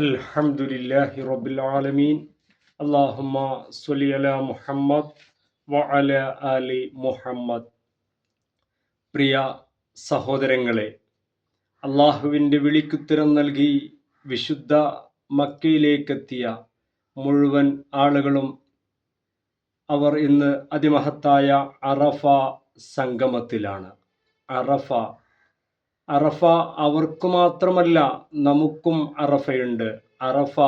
അൽഹംദുലില്ലാഹി റബ്ബിൽ ആലമീൻ. അള്ളാഹുമ്മ സൊലി അല മുഹമ്മദ് വഅല അലി മുഹമ്മദ്. പ്രിയ സഹോദരങ്ങളെ അള്ളാഹുവിന്റെ വിളിക്കുത്തരം നൽകി വിശുദ്ധ മക്കയിലേക്കെത്തിയ മുഴുവൻ ആളുകളും അവർ ഇന്ന് അതിമഹത്തായ അറഫ സംഗമത്തിലാണ്. അറഫ അറഫ അവർക്ക് മാത്രമല്ല നമുക്കും അറഫയുണ്ട്. അറഫ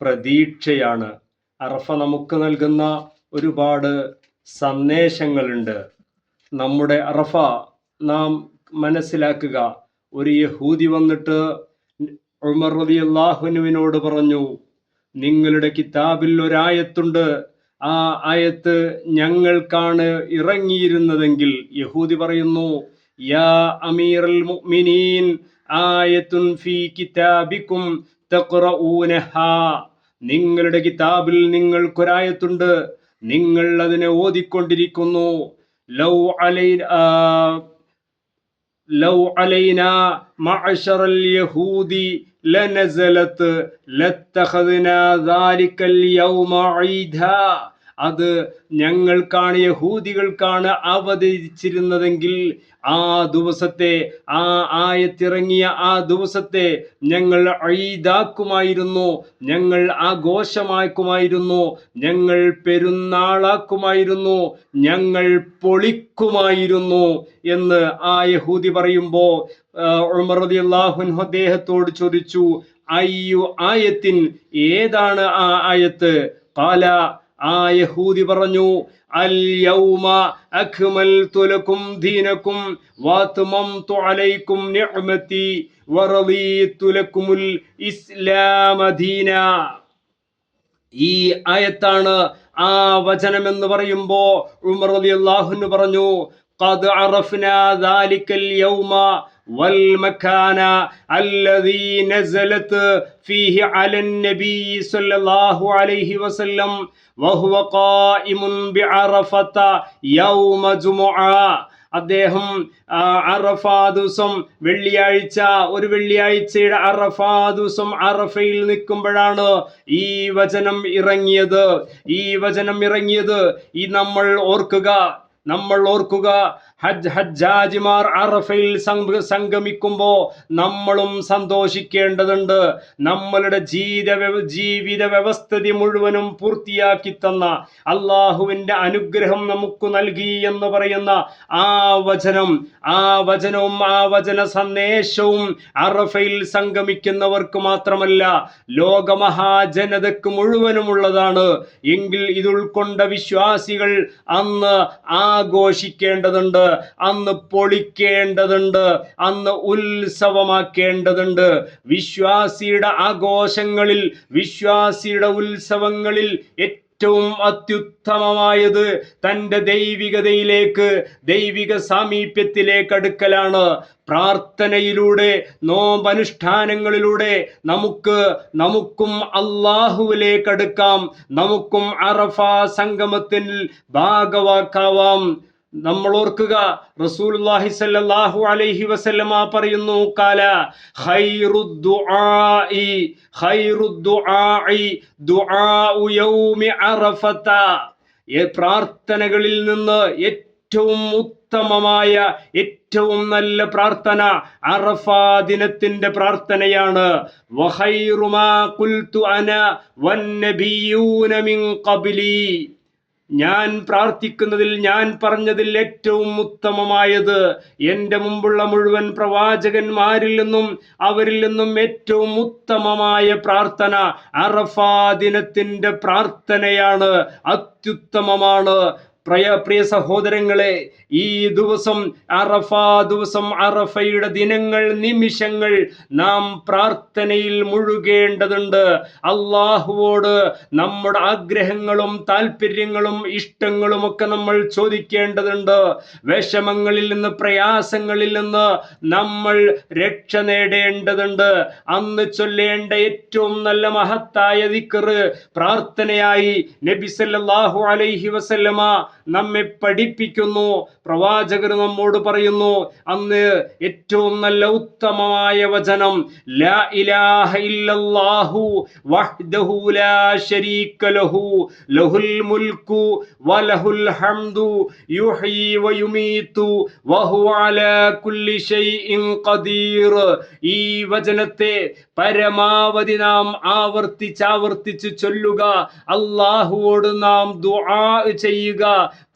പ്രതീക്ഷയാണ്. അറഫ നമുക്ക് നൽകുന്ന ഒരുപാട് സന്ദേശങ്ങളുണ്ട്. നമ്മുടെ അറഫ നാം മനസ്സിലാക്കുക. ഒരു യഹൂദി വന്നിട്ട് ഉമർ റതി അള്ളാഹുനുവിനോട് പറഞ്ഞു നിങ്ങളുടെ കിതാബിൽ ഒരായത്തുണ്ട്. ആ ആയത്ത് ഞങ്ങൾക്കാണ് ഇറങ്ങിയിരുന്നതെങ്കിൽ യഹൂദി പറയുന്നു യാ أمير المؤمنين آية في كتابكم تقرؤونها നിങ്ങളുടെ കിതാബിൽ നിങ്ങൾക്കൊരായത്തുണ്ട്. നിങ്ങൾ അതിനെ ഓതിക്കൊണ്ടിരിക്കുന്നു. ലൗ അലൈ ലൗ അലൈന മഅശറൽ യഹൂദി ലനസലത്ത് ലത്തഖദ്നാ ദാലിക്കൽ യൗമ ഈദാ. അത് ഞങ്ങൾക്കാണ് യഹൂദികൾക്കാണ് അവതരിച്ചിരുന്നതെങ്കിൽ ആ ദിവസത്തെ ആ ആയത്തിറങ്ങിയ ആ ദിവസത്തെ ഞങ്ങൾ അഴീതാക്കുമായിരുന്നു ഞങ്ങൾ ആഘോഷമാക്കുമായിരുന്നു ഞങ്ങൾ പെരുന്നാളാക്കുമായിരുന്നു ഞങ്ങൾ പൊളിക്കുമായിരുന്നു എന്ന് ആ യഹൂദി പറയുമ്പോൾ ഉമർ അദ്ദേഹത്തോട് ചോദിച്ചു അയ്യു ആയത്തിൻ ഏതാണ് ആ ആയത്ത്? കാല ആ യഹൂദി പറഞ്ഞു അൽ യൗമ ദീനക്കും അലൈക്കും നിഅമതി ഈ ആയത്താണ് ആ വചനം എന്ന് പറയുമ്പോ ഉമർ അലി റളിയല്ലാഹു പറഞ്ഞു قد عرفنا ذلك اليوم والمكان الذي نزلت فيه على النبي صلى الله عليه وسلم وهو قائم بعرفة يوم جمعة അദ്ദേഹം അറഫാ ദിവസം വെള്ളിയാഴ്ച ഒരു വെള്ളിയാഴ്ചയുടെ അറഫാ ദിവസം അറഫയിൽ നിൽക്കുമ്പോഴാണ് ഈ വചനം ഇറങ്ങിയത് ഈ വചനം ഇറങ്ങിയത് ഈ നമ്മൾ ഓർക്കുക നമ്മൾ ഓർക്കുക. ഹജ്ജ് ഹജ്ജാജിമാർ അറഫയിൽ സംഗമിക്കുമ്പോൾ നമ്മളും സന്തോഷിക്കേണ്ടതുണ്ട്. നമ്മളുടെ ജീവിത ജീവിത വ്യവസ്ഥിതി മുഴുവനും പൂർത്തിയാക്കി തന്ന അള്ളാഹുവിന്റെ അനുഗ്രഹം നമുക്ക് നൽകി എന്ന് പറയുന്ന ആ വചനം ആ വചനവും ആ വചന സന്ദേശവും അറഫയിൽ സംഗമിക്കുന്നവർക്ക് മാത്രമല്ല ലോകമഹാജനതക്ക് മുഴുവനുമുള്ളതാണ്. എങ്കിൽ ഇത് ഉൾക്കൊണ്ട വിശ്വാസികൾ അന്ന് ആഘോഷിക്കേണ്ടതുണ്ട്. അന്ന് പൊളിക്കേണ്ടതുണ്ട് അന്ന് ഉത്സവമാക്കേണ്ടതുണ്ട്. വിശ്വാസിയുടെ ആഘോഷങ്ങളിൽ വിശ്വാസിയുടെ ഉത്സവങ്ങളിൽ ഏറ്റവും അത്യുത്തമമായത് തന്റെ ദൈവികതയിലേക്ക് ദൈവിക സാമീപ്യത്തിലേക്ക് അടുക്കലാണ്. പ്രാർത്ഥനയിലൂടെ നോമ്പനുഷ്ഠാനങ്ങളിലൂടെ നമുക്ക് നമുക്കും അള്ളാഹുവിലേക്ക് അടുക്കാം. നമുക്കും അറഫ സംഗമത്തിൽ ഭാഗവാക്കാവാം. നമ്മൾ ഓർക്കുക റസൂലുള്ളാഹി സല്ലല്ലാഹു അലൈഹി വസല്ലമ പറയുന്നു കാല ഖൈറുദ്ദുആഇ ഖൈറുദ്ദുആഇ ദുആഉ യൗമി അറഫത പ്രാർത്ഥനകളിൽ നിന്ന് ഏറ്റവും ഉത്തമമായ ഏറ്റവും നല്ല പ്രാർത്ഥന അറഫ ദിനത്തിന്റെ പ്രാർത്ഥനയാണ്. വഖൈറുമാ ഖുൽതു അന വന്നബിയൂന മിൻ ഖബ്ലി. ഞാൻ പ്രാർത്ഥിക്കുന്നതിൽ ഞാൻ പറഞ്ഞതിൽ ഏറ്റവും ഉത്തമമായത് എന്റെ മുമ്പുള്ള മുഴുവൻ പ്രവാചകന്മാരിൽ നിന്നും അവരിൽ നിന്നും ഏറ്റവും ഉത്തമമായ പ്രാർത്ഥന അറഫാ ദിനത്തിന്റെ പ്രാർത്ഥനയാണ്. അത്യുത്തമമാണ്. പ്രിയ പ്രിയ സഹോദരങ്ങളെ ഈ ദിവസം അറഫ ദിവസം അറഫയുടെ ദിനങ്ങൾ നിമിഷങ്ങൾ നാം പ്രാർത്ഥനയിൽ മുഴുകേണ്ടതുണ്ട്. അള്ളാഹുവോട് നമ്മുടെ ആഗ്രഹങ്ങളും താല്പര്യങ്ങളും ഇഷ്ടങ്ങളും ഒക്കെ നമ്മൾ ചോദിക്കേണ്ടതുണ്ട്. വിഷമങ്ങളിൽ നിന്ന് പ്രയാസങ്ങളിൽ നിന്ന് നമ്മൾ രക്ഷ നേടേണ്ടതുണ്ട്. അന്ന് ചൊല്ലേണ്ട ഏറ്റവും നല്ല മഹത്തായ ദിക്കറ് പ്രാർത്ഥനയായി നബി സല്ലല്ലാഹു അലൈഹി വസല്ലമ നമ്മെ പഠിപ്പിക്കുന്നു. പ്രവാചകർ നമ്മോട് പറയുന്നു അന്ന് ഏറ്റവും നല്ല ഉത്തമമായ വചനം ലാ ഇലാഹ ഇല്ലല്ലാഹു വഹ്ദഹു ലാ ശരീക ലഹു ലഹുൽ മുൽക്കു വലഹുൽ ഹംദു യുഹ്യി വയുമീതു വഹുവ അലാ കുല്ലി ഷൈഇൻ ഖദീർ. ഈ വചനത്തെ പരമാവധി നാം ആവർത്തിച്ചാവർത്തിച്ച് ചൊല്ലുക. അള്ളാഹുവോട് നാം ദുആ ചെയ്യുക.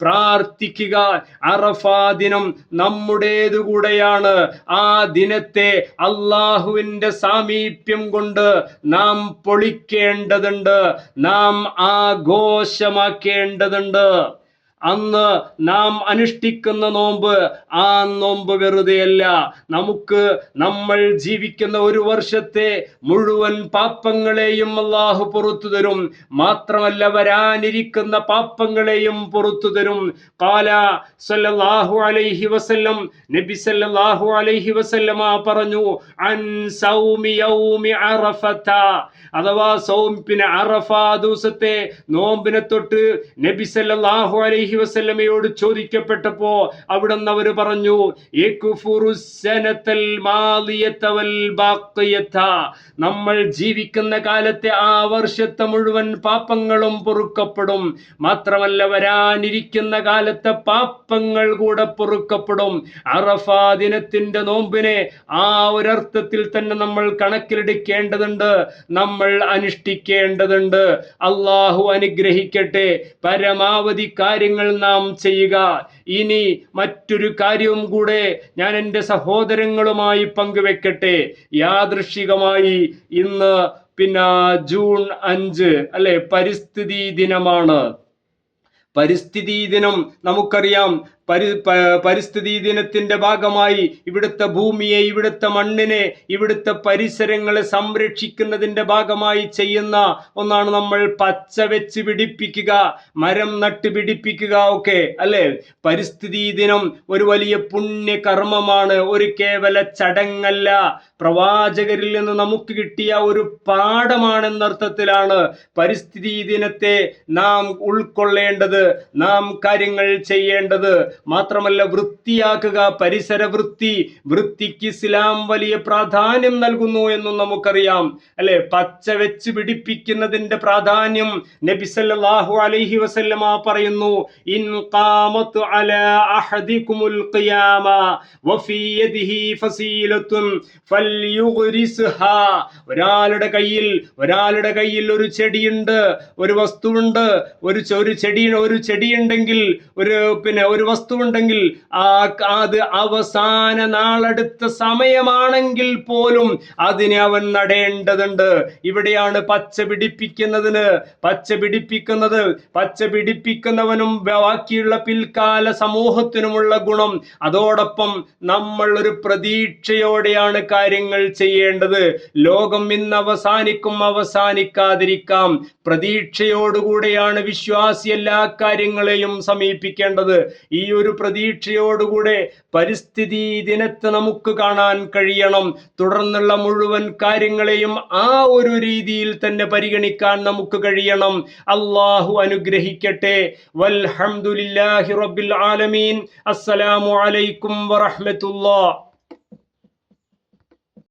പ്രാർത്ഥിക്കുക. അറഫാ ദിനം നമ്മുടേതു കൂടെയാണ്. ആ ദിനത്തെ അള്ളാഹുവിന്റെ സാമീപ്യം കൊണ്ട് നാം പൊളിക്കേണ്ടതുണ്ട്. നാം ആഘോഷമാക്കേണ്ടതുണ്ട്. അന്ന് നാം അനുഷ്ഠിക്കുന്ന നോമ്പ് ആ നോമ്പ് വെറുതെയല്ല. നമുക്ക് നമ്മൾ ജീവിക്കുന്ന ഒരു വർഷത്തെ മുഴുവൻ പാപ്പങ്ങളെയും അള്ളാഹു പുറത്തു തരും. മാത്രമല്ല വരാനിരിക്കുന്ന പാപ്പങ്ങളെയും പുറത്തു തരും. കാല സല്ലല്ലാഹു അലൈഹി വസല്ലം നബി സല്ലല്ലാഹു അലൈഹി വസല്ലമ പറഞ്ഞു അൻ സൗമി യൗമി അറഫത അഥവാ സൗം പിന്നെ അറഫ ദിവസത്തെ നോമ്പിനെ തൊട്ട് നബി സല്ലല്ലാഹു അലൈഹി വസല്ലമയോട് ചോദിക്കപ്പെട്ടപ്പോ അവിടുന്ന് അവർ പറഞ്ഞു നമ്മൾ ജീവിക്കുന്ന കാലത്തെ ആ വർഷത്തെ മുഴുവൻ പാപങ്ങളും പൊറുക്കപ്പെടും. മാത്രമല്ല വരാനിരിക്കുന്ന കാലത്തെ പാപങ്ങൾ കൂടെ പൊറുക്കപ്പെടും. അറഫ ദിനത്തിന്റെ നോമ്പിനെ ആ ഒരർത്ഥത്തിൽ തന്നെ നമ്മൾ കണക്കിലെടുക്കേണ്ടതുണ്ട് നമ്മൾ അനുഷ്ഠിക്കേണ്ടതുണ്ട്. അള്ളാഹു അനുഗ്രഹിക്കട്ടെ. പരമാവധി കാര്യങ്ങൾ നാം ചെയ്യുക. ഇനി മറ്റൊരു കാര്യവും കൂടെ ഞാൻ എന്റെ സഹോദരങ്ങളുമായി പങ്കുവെക്കട്ടെ. യാദൃശികമായി ഇന്ന് പിന്നെ ജൂൺ അഞ്ച് അല്ലെ? പരിസ്ഥിതി ദിനമാണ്. പരിസ്ഥിതി ദിനം നമുക്കറിയാം. പരി പരിസ്ഥിതി ദിനത്തിന്റെ ഭാഗമായി ഇവിടുത്തെ ഭൂമിയെ ഇവിടുത്തെ മണ്ണിനെ ഇവിടുത്തെ പരിസരങ്ങളെ സംരക്ഷിക്കുന്നതിന്റെ ഭാഗമായി ചെയ്യുന്ന ഒന്നാണ് നമ്മൾ പച്ച വെച്ച് പിടിപ്പിക്കുക മരം നട്ട് പിടിപ്പിക്കുക ഒക്കെ അല്ലേ? പരിസ്ഥിതി ദിനം ഒരു വലിയ പുണ്യ കർമ്മമാണ് ഒരു കേവല ചടങ്ങല്ല. പ്രവാചകരിൽ നിന്ന് നമുക്ക് കിട്ടിയ ഒരു പാഠമാണെന്നർത്ഥത്തിലാണ് പരിസ്ഥിതി ദിനത്തെ നാം ഉൾക്കൊള്ളേണ്ടത് നാം കാര്യങ്ങൾ ചെയ്യേണ്ടത്. മാത്രമല്ല വൃത്തിയാക്കുക പരിസര വൃത്തി വൃത്തിക്ക് ഇസ്ലാം വലിയ പ്രാധാന്യം നൽകുന്നു എന്നും നമുക്കറിയാം. അല്ലെ? പച്ച വെച്ച് പിടിപ്പിക്കുന്നതിന്റെ പ്രാധാന്യം നബിസല്ലാഹു അലൈഹി വസല്ലമ പറയുന്നു. ഇൻ അല ഖിയാമ ഒരാളുടെ കയ്യിൽ ഒരാളുടെ കയ്യിൽ ഒരു ചെടിയുണ്ട് ഒരു വസ്തുവുണ്ട് ഒരു ഒരു ചെടി ഒരു ചെടിയുണ്ടെങ്കിൽ ഒരു പിന്നെ ഒരു വസ്തുവുണ്ടെങ്കിൽ ആ അത് അവസാന നാളെടുത്ത സമയമാണെങ്കിൽ പോലും അതിനെ അവൻ നടേണ്ടതുണ്ട്. ഇവിടെയാണ് പച്ച പിടിപ്പിക്കുന്നതിന് പച്ച പിടിപ്പിക്കുന്നത് പച്ച പിടിപ്പിക്കുന്നവനും ബാക്കിയുള്ള പിൽക്കാല സമൂഹത്തിനുമുള്ള ഗുണം. അതോടൊപ്പം നമ്മൾ ഒരു പ്രതീക്ഷയോടെയാണ് കാര്യങ്ങൾ ചെയ്യേണ്ടത്. ലോകം ഇന്ന് അവസാനിക്കും അവസാനിക്കാതിരിക്കാം. പ്രതീക്ഷയോടുകൂടെയാണ് വിശ്വാസി എല്ലാ കാര്യങ്ങളെയും സമീപിക്കേണ്ടത്. ഈ ഒരു പ്രതീക്ഷയോടുകൂടെ പരിസ്ഥിതി ദിനത്തെ നമുക്ക് കാണാൻ കഴിയണം. തുടർന്നുള്ള മുഴുവൻ കാര്യങ്ങളെയും ആ ഒരു രീതിയിൽ തന്നെ പരിഗണിക്കാൻ നമുക്ക് കഴിയണം. അള്ളാഹു അനുഗ്രഹിക്കട്ടെ. വൽഹംദുലില്ലാഹി റബ്ബിൽ ആലമീൻ. അസ്സലാമു അലൈക്കും വറഹ്മത്തുള്ളാഹ്.